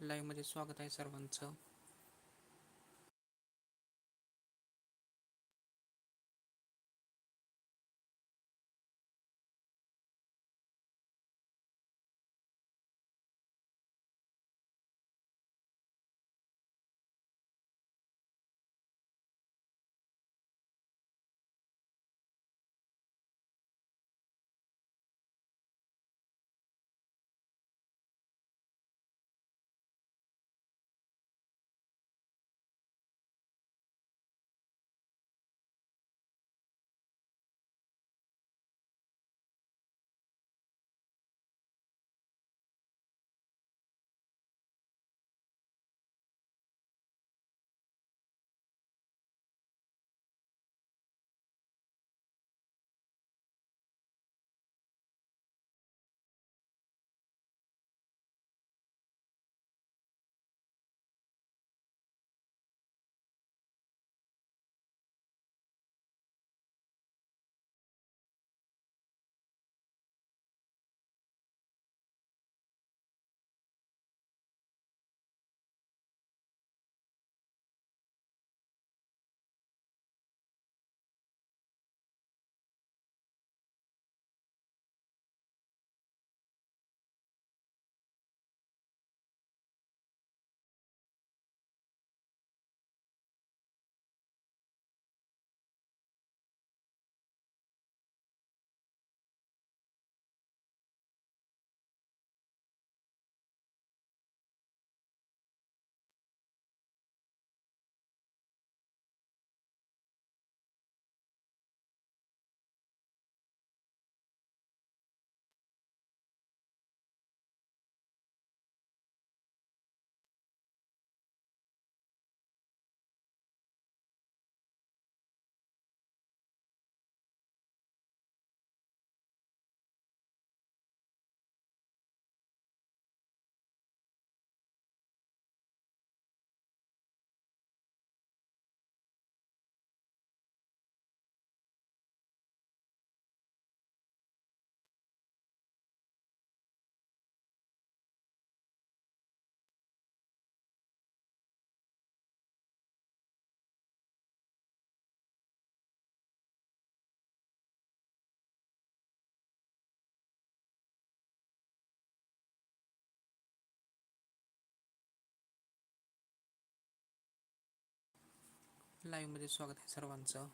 लाईव्हमध्ये स्वागत आहे सर्वांचं. लाईव्हमध्ये स्वागत आहे सर्वांचं.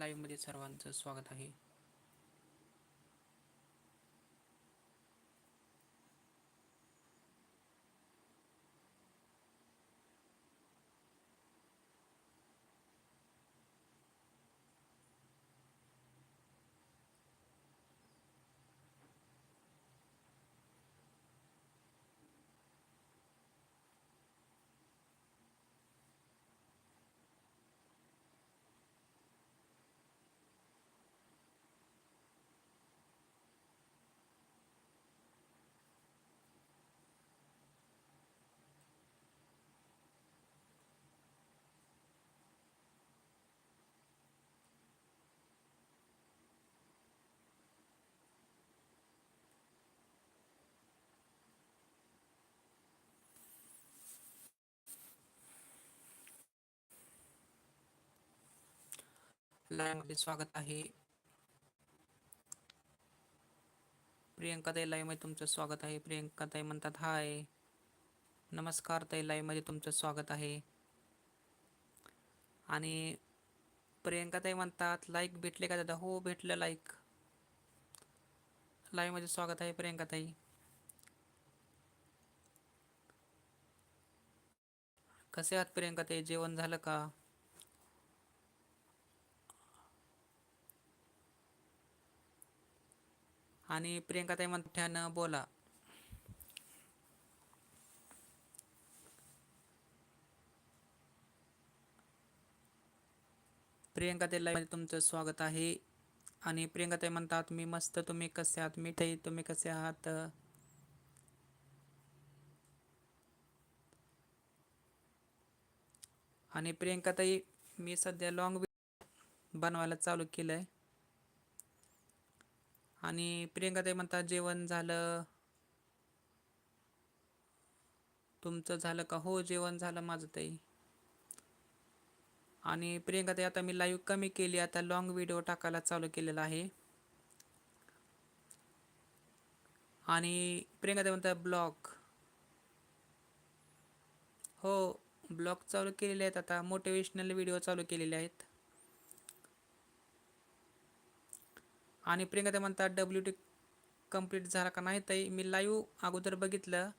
लाईव्हमध्ये सर्वांचं स्वागत आहे. लाईव्हमध्ये स्वागत आहे. प्रियंका ताई लाईव्हमध्ये तुमचं स्वागत आहे. प्रियंका ताई म्हणतात हाय. नमस्कार ताई लाईव्हमध्ये तुमचं स्वागत आहे. आणि प्रियंका ताई म्हणतात लाईक भेटले का दादा? हो भेटलं लाईक. लाईव्हमध्ये स्वागत आहे प्रियंका ताई. कसे आहात प्रियंका ताई? जेवण झालं का? आणि प्रियंका ताई बोला. प्रियंका ताई लाईव्ह तुमचं स्वागत आहे. आणि प्रियंका ताई म्हणतात मी मस्त तुम्ही कसे आहात? मिठाई तुम्ही कसे आहात? आणि प्रियंका ताई मी सध्या लॉंग बनवायला चालू केलं आहे आणि प्रियंका ते म्हणतात जेवण झालं. तुमचं झालं का? हो जेवण झालं माझं ताई. आणि प्रियंका ताई आता मी लाईव्ह कमी केली आता लॉंग व्हिडिओ टाकायला चालू केलेला आहे. आणि प्रियंका ताई म्हणतात ब्लॉग हो ब्लॉग चालू केलेले आहेत आता मोटिवेशनल व्हिडिओ चालू केलेले आहेत. आणि प्रियंका ते म्हणतात डब्ल्यू टी कंप्लीट झाला का नाही ताई? मी लाईव्ह अगोदर बघितलं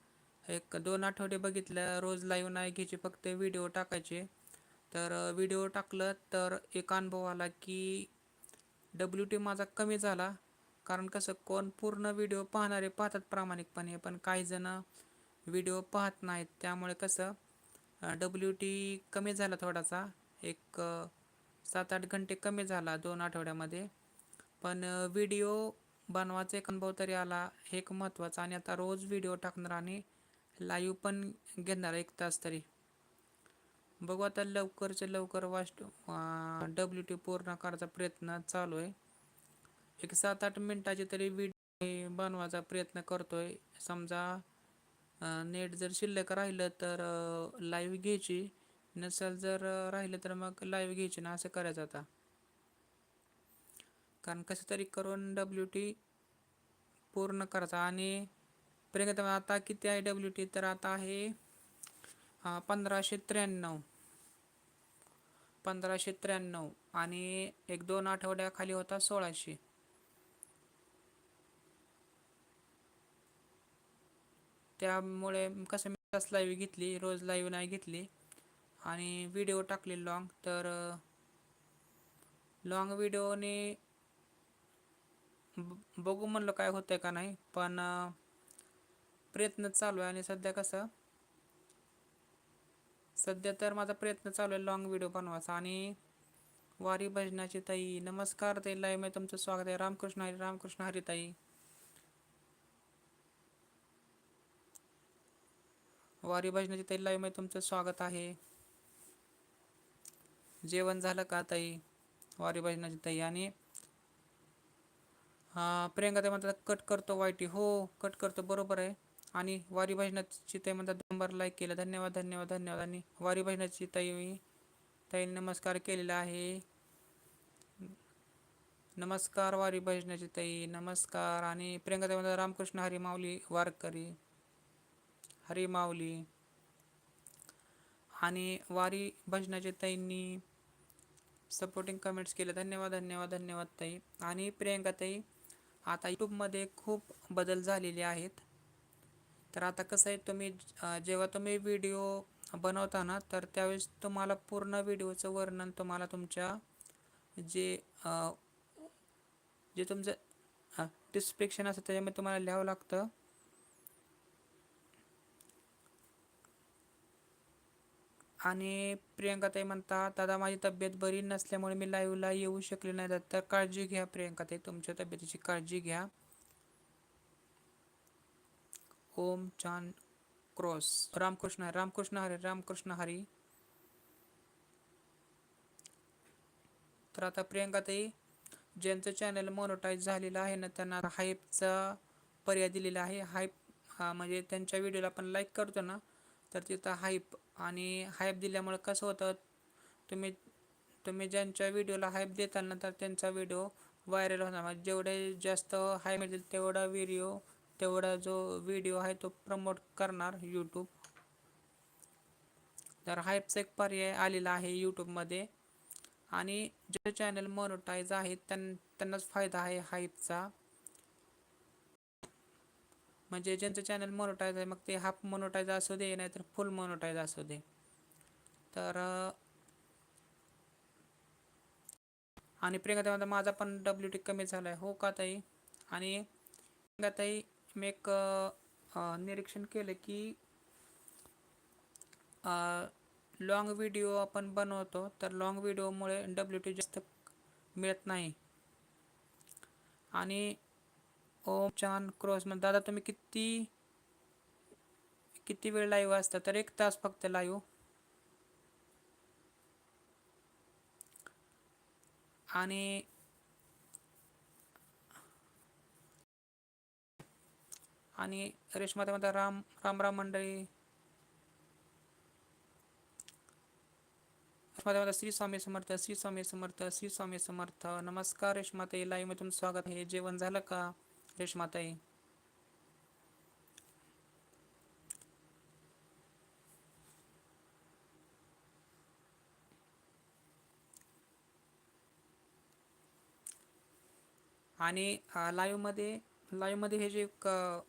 एक दोन आठवडे बघितलं रोज लाईव्ह नाही घ्यायचे फक्त व्हिडिओ टाकायचे. तर व्हिडिओ टाकलं तर एक अनुभव आला की डब्ल्यू टी माझा कमी झाला. कारण कसं कोण पूर्ण व्हिडिओ पाहणारे पाहतात प्रामाणिकपणे पण काही जण व्हिडिओ पाहत नाहीत. त्यामुळे कसं डब्ल्यू टी कमी झाला थोडासा. एक सात आठ घंटे कमी झाला दोन आठवड्यामध्ये. पण व्हिडिओ बनवायचा एक अनुभव तरी आला. हे एक महत्त्वाचं आणि आता रोज व्हिडिओ टाकणार आणि लाईव्ह पण घेणार एक तास तरी. बघू आता लवकरच्या लवकर वास्ट डब्ल्यू टी पूर्ण करायचा प्रयत्न चालू आहे एक सात आठ मिनटाचे तरी व्हिडिओ बनवायचा प्रयत्न करतोय. समजा नेट जर शिल्लक राहिलं तर लाईव्ह घ्यायची. नसेल जर राहिलं तर मग लाईव्ह घ्यायची ना असं करायचं आता. कारण कसं तरी करून डब्ल्यू टी पूर्ण करायचा. आणि प्रियंका आता किती आहे डब्ल्यू टी तर आता आहे पंधराशे त्र्याण्णव. पंधराशे त्र्याण्णव. आणि एक दोन आठवड्याखाली होता सोळाशे. त्यामुळे कसं मी तास लाईव्ह घेतली रोज लाईव्ह नाही घेतली. आणि व्हिडिओ टाकले लॉंग तर लॉंग व्हिडिओने बघू म्हणलं काय होतंय का नाही. पण प्रयत्न चालू आहे आणि सध्या कसं सध्या तर माझा प्रयत्न चालू आहे लॉंग व्हिडिओ बनवायचा. आणि वारी भजनाची ताई नमस्कार ताई लाईव्हमध्ये तुमचं स्वागत आहे. रामकृष्ण हरी रामकृष्ण हरी ताई. वारी भजनाची ताई लाईव्हमध्ये तुमचं स्वागत आहे. जेवण झालं का ताई? वारी भजनाची ताई. आणि प्रियंका ते म्हणतात कट करतो वाईटी. हो कट करतो बरोबर आहे. आणि वारी भजनाची ताई म्हणतात नंबर लाईक केलं धन्यवाद धन्यवाद धन्यवाद. आणि वारी भजनाची ताई ताई नमस्कार केलेला आहे. नमस्कार वारी भजनाची ताई नमस्कार. आणि प्रियंका ते म्हणतात रामकृष्ण हरी माऊली वारकरी हरी माऊली. आणि वारी भजनाची ताईंनी सपोर्टिंग कमेंट्स केले धन्यवाद धन्यवाद धन्यवाद ताई. आणि प्रियंका ताई आता यूट्यूबमध्ये खूप बदल झालेले आहेत. तर आता कसं आहे तुम्ही जेव्हा तुम्ही व्हिडिओ बनवता ना तर त्यावेळेस तुम्हाला पूर्ण व्हिडिओचं वर्णन तुम्हाला तुमच्या जे जे तुमचं डिस्क्रिप्शन असतं त्याच्यामध्ये तुम्हाला लिहावं लागतं. आणि प्रियंकाताई म्हणतात दादा माझी तब्येत बरी नसल्यामुळे मी लाईव्हला येऊ शकले नाही तर काळजी घ्या प्रियंकाताई तुमच्या तब्येतीची काळजी घ्या. ओम चांद क्रॉस. रामकृष्ण रामकृष्ण हरी रामकृष्ण हरी. तर आता प्रियंकाताई ज्यांचं चॅनल मोनोटाईज झालेलं आहे ना त्यांना हाईपचा पर्याय दिलेला आहे. हाईप हा म्हणजे त्यांच्या व्हिडिओला आपण लाईक करतो ना तर तिथं हाईप आणि हायप दिल्यामुळे कसं होतं तुम्ही तुम्ही ज्यांच्या व्हिडिओला हायप देताल ना तर त्यांचा व्हिडिओ व्हायरल होणार. म्हणजे जेवढे जास्त हाय मिळतील तेवढा व्हिडिओ तेवढा जो व्हिडिओ आहे तो प्रमोट करणार यूट्यूब तर हाईपचा एक पर्याय आलेला आहे यूट्यूबमध्ये आणि जे चॅनल मोनोटाईज आहेत त्यां त्यांनाच फायदा आहे हाईपचा म्हणजे ज्यांचं चॅनल मोनोटाईज आहे मग ते हाफ मोनोटाईज असू दे नाहीतर फुल मोनोटाईज असू दे. तर आणि प्रियंका ताई म्हणतात, माझा पण डब्ल्यू टी कमी झाला आहे हो का ताई? आणि प्रियंका ताई मी एक निरीक्षण केलं की लॉंग व्हिडिओ आपण बनवतो तर लॉंग व्हिडिओमुळे डब्ल्यू टी जास्त मिळत नाही. आणि ओम चान क्रॉस म्हणजे दादा तुम्ही किती किती वेळ लाईव्ह असता? तर एक तास फक्त लाईव्ह आणि आणि रेशमातामध्ये राम राम राम मंडळी. रेश्माताई श्री स्वामी समर्थ श्री स्वामी समर्थ श्री स्वामी समर्थ. नमस्कार रेशमाता लाईव्हमध्ये तुमचं स्वागत आहे. जेवण झालं का? रेशमाताई आणि लाईव्हमध्ये लाईव्हमध्ये हे जे क-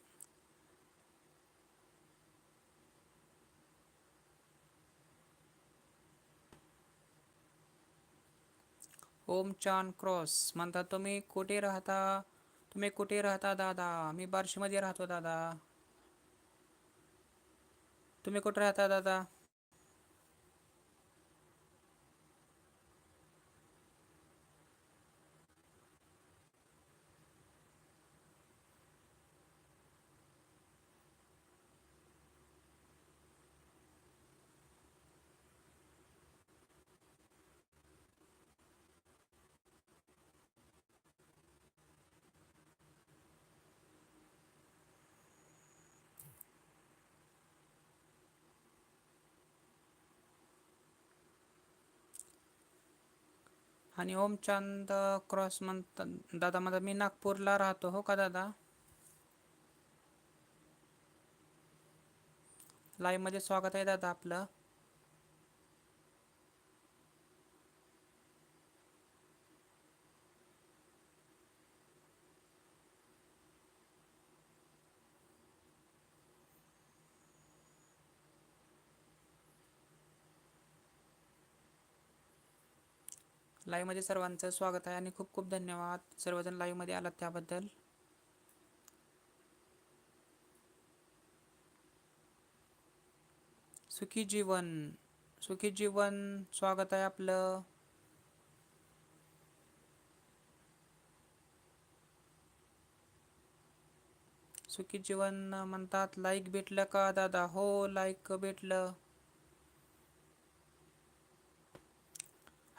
ओम चान क्रॉस म्हणतात तुम्ही कुठे राहता? तुम्ही कुठे राहता दादा? मी बार्शीमध्ये राहतो दादा. तुम्ही कुठे राहता दादा? आणि ओमचांद क्रॉस म्हणतात दादा माझा मी नागपूरला राहतो. हो का दादा? लाईव्हमध्ये स्वागत आहे दादा आपलं. लाईव्हमध्ये सर्वांचं स्वागत आहे आणि खूप खूप धन्यवाद. सर्वजण लाईव्हमध्ये आलात त्याबद्दल. सुखी जीवन. सुखी जीवन स्वागत आहे आपलं. सुखी जीवन म्हणतात लाईक भेटलं का दादा? हो लाईक भेटलं.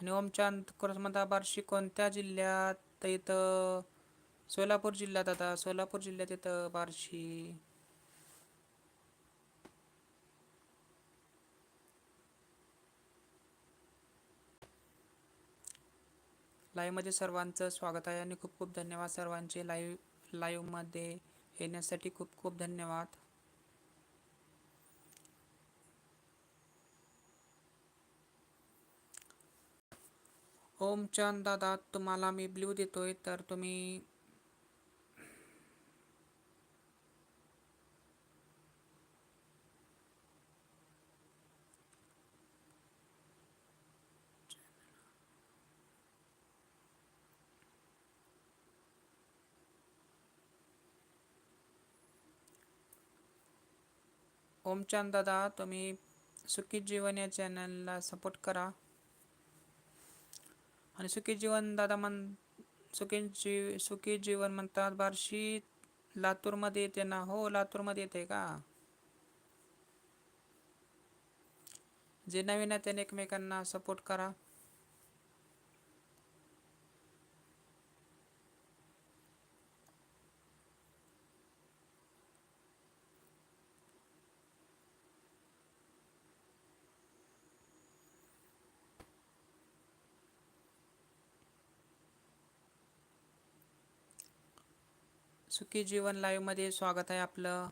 आणि ओमचांद म्हणता बार्शी कोणत्या जिल्ह्यात तर इथं सोलापूर जिल्ह्यात आता सोलापूर जिल्ह्यात इथं बार्शी. लाईव्हमध्ये सर्वांचं स्वागत आहे आणि खूप खूप धन्यवाद सर्वांचे लाईव्ह लाईव्हमध्ये येण्यासाठी खूप खूप धन्यवाद. ओम चंद दादा तुम्हाला मी ब्ल्यू देतोय तर तुम्ही ओमचंद दादा तुम्ही सुखी जीवन या चॅनलला सपोर्ट करा. आणि सुखी जीवन दादा म्हण सुखी जी सुखी जीवन म्हणतात बार्शी लातूरमध्ये येते ना? हो लातूरमध्ये येते का? जे नवीन आहे त्याने एकमेकांना सपोर्ट करा. सुखी जीवन लाईव्हमध्ये स्वागत आहे आपलं.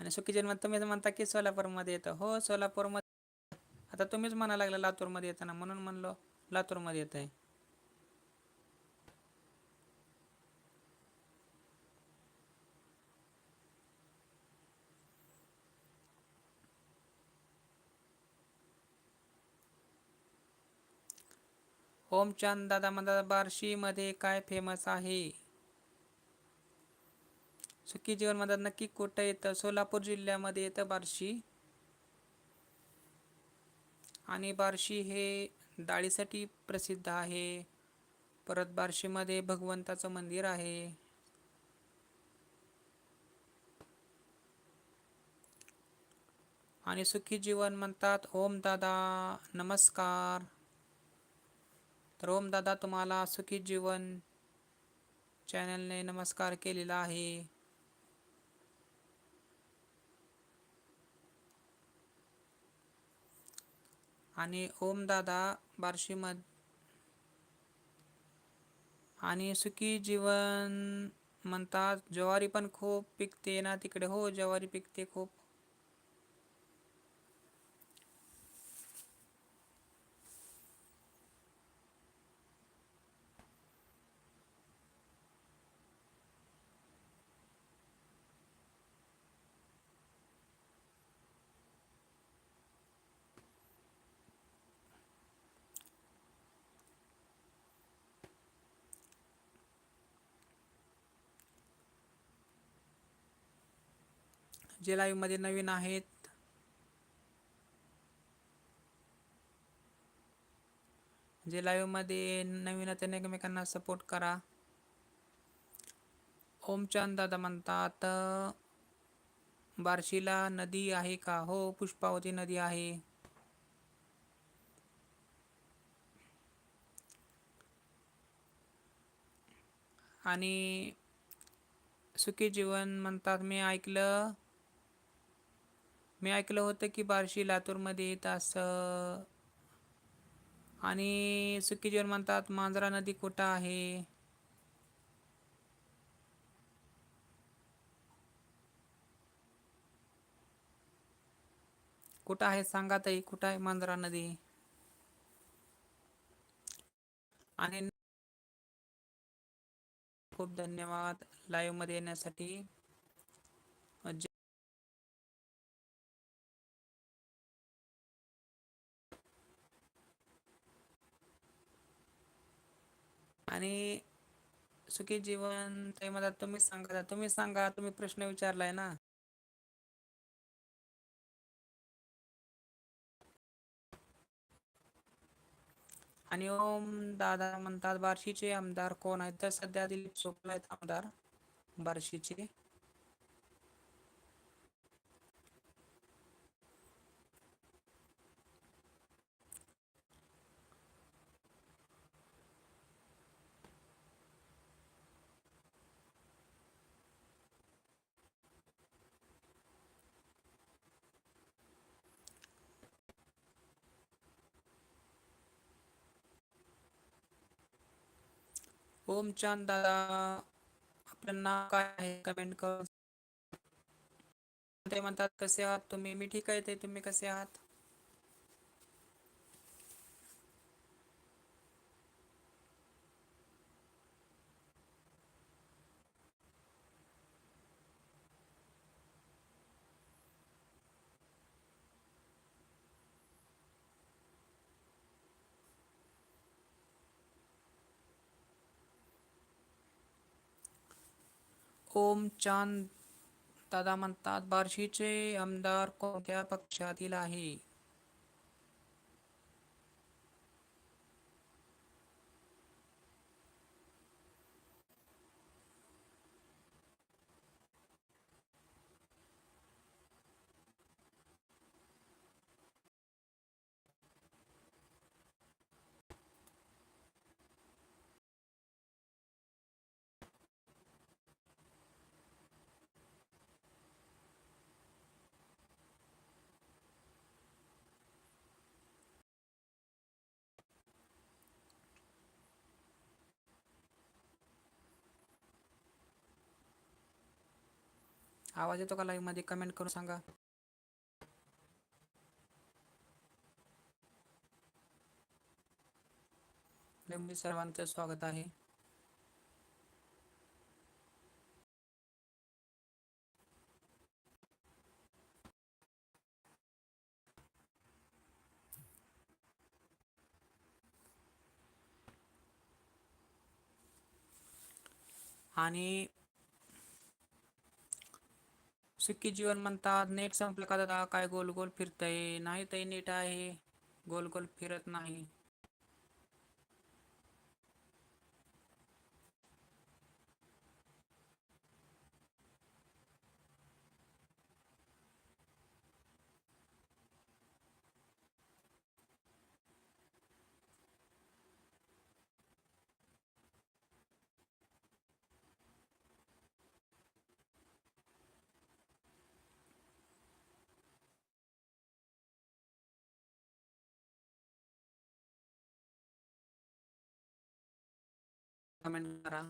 आणि सुखी जीवन तुम्हीच म्हणता की सोलापूरमध्ये येतं. हो सोलापूरमध्ये. आता तुम्हीच म्हणायला लागला लातूरमध्ये येताना. म्हणून म्हणलो लातूरमध्ये येत आहे ओमचंद दादा म्हणतात बार्शीमध्ये काय फेमस आहे? सुखी जीवन म्हणतात नक्की कुठं येतं? सोलापूर जिल्ह्यामध्ये येतं बार्शी. आणि बार्शी हे डाळीसाठी प्रसिद्ध आहे. परत बार्शीमध्ये भगवंताचं मंदिर आहे. आणि सुखी जीवन म्हणतात ओम दादा नमस्कार. तर ओम दादा तुम्हाला सुखी जीवन चॅनलने नमस्कार केलेला आहे. आणि ओम दादा बार्शीमध आणि सुखी जीवन म्हणतात ज्वारी पण खूप पिकते ना तिकडे. हो ज्वारी पिकते खूप. जे लाईव्हमध्ये नवीन आहेत. जे लाईव्हमध्ये नवीन आहेत त्यांनी एकमेकांना सपोर्ट करा. ओमचंद दादा म्हणतात बार्शीला नदी आहे का? हो पुष्पावती नदी आहे. आणि सुखी जीवन म्हणतात मी ऐकलं मी ऐकलं होतं की बार्शी लातूरमध्ये येत असं. आणि सुखी जीवन म्हणतात मांजरा नदी कुठं आहे? कुठं आहे सांगा ताई कुठं आहे मांजरा नदी? आणि खूप धन्यवाद लाईव्हमध्ये येण्यासाठी. आणि सुखी जीवन ते मला तुम्ही सांगा तुम्ही सांगा तुम्ही प्रश्न विचारलाय ना. आणि ओम दादा म्हणतात बार्शीचे आमदार कोण आहेत? तर सध्या दिलीप चोपला आहेत आमदार बार्शीचे. ओमचंद दादा आपलं नाव काय आहे? कमेंट करून ते म्हणतात कसे आहात तुम्ही? मी ठीक आहे ते तुम्ही कसे आहात? ओम चांद दादा म्हणतात बार्शीचे आमदार कोणत्या पक्षातील आहे आवाज येतो का लाईव्हमध्ये? कमेंट करून सांगा. मी सर्वांचं स्वागत आहे. आणि सुखी जीवन म्हणतात. नेट संपलं का दादा? काय गोल गोल फिरतंय? नाही ते नीट आहे. गोल गोल फिरत नाही. कमेंट करा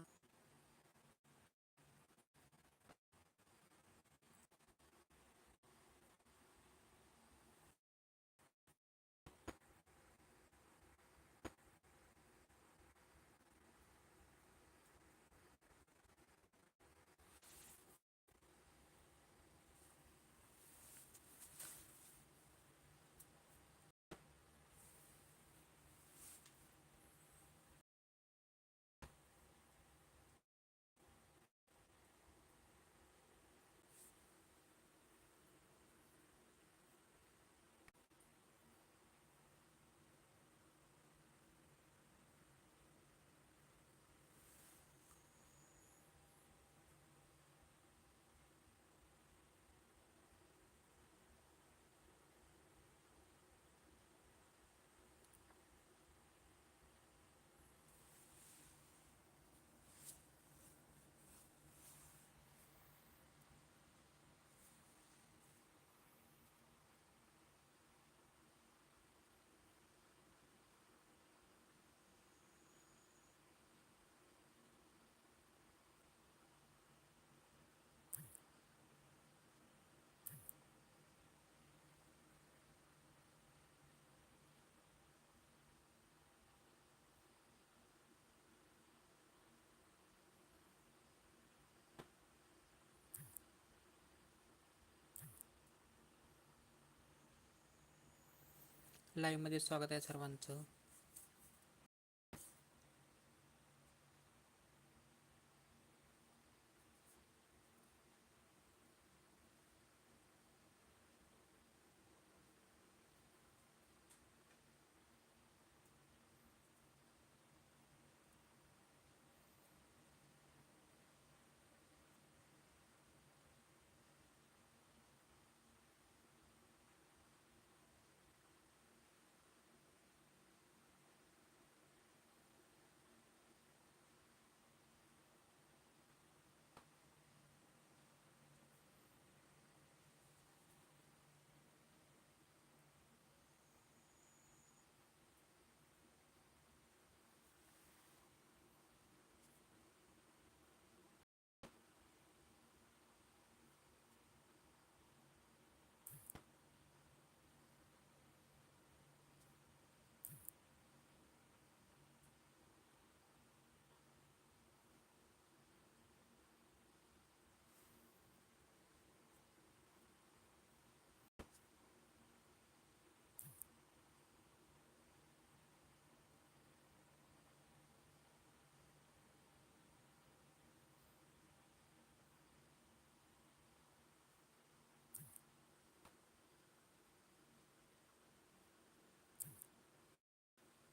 लाईव्हमध्ये स्वागत आहे सर्वांचं.